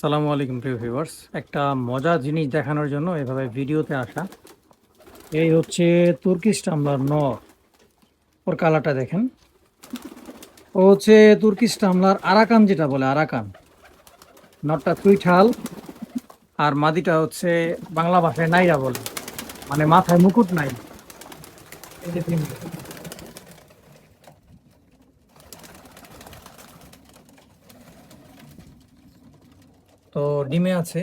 সালামু আলাইকুম, প্রিয় ভিউয়ার্স। একটা মজার জিনিস দেখানোর জন্য এভাবে ভিডিওতে আসা। এই হচ্ছে তুর্কিশ টামলার নর। ওর কালারটা দেখেন। ও হচ্ছে তুর্কিশ টামলার আরাকান যেটা বলে, আরাকান। নটটা তুইঠাল আর মাদিটা হচ্ছে বাংলা ভাষায় নাইরা বলে। মানে মাথায় মুকুট নাই এই যে তিনটে। তো ডিমে আছে।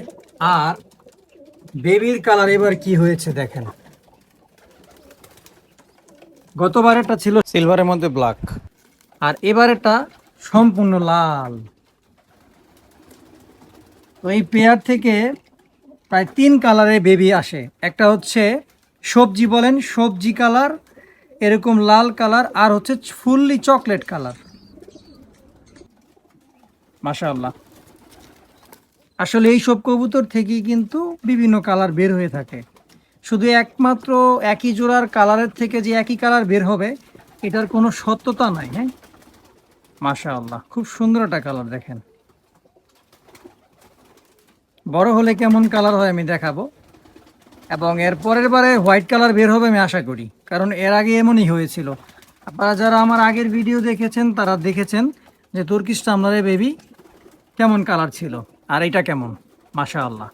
আর বেবির কালার এবার কি হয়েছে দেখেন। গতবারেরটা ছিল সিলভারের মধ্যে ব্ল্যাক। আর এবার এটা সম্পূর্ণ লাল। এই পেয়ার থেকে প্রায় তিন কালারের বেবি আসে। একটা হচ্ছে সবজি বলেন, সবজি কালার, এরকম লাল কালার, আর হচ্ছে ফুললি চকলেট কালার। মাশাআল্লাহ। আসলে এই সব কবুতর থেকেই কিন্তু বিভিন্ন কালার বের হয়ে থাকে। শুধু একমাত্র একই জোড়ার কালারের থেকে যে একই কালার বের হবে, এটার কোনো সত্যতা নাই হ্যাঁ? মাশা আল্লাহ খুব সুন্দর একটা কালার দেখেন। বড় হলে কেমন কালার হয় আমি দেখাবো। এবং এর পরের বারে হোয়াইট কালার বের হবে আমি আশা করি, কারণ এর আগে এমনই হয়েছিল। আপনারা যারা আমার আগের ভিডিও দেখেছেন, তারা দেখেছেন যে তুর্কিশ বেবি কেমন কালার ছিল। আর এটা কেমন? মাশা আল্লাহ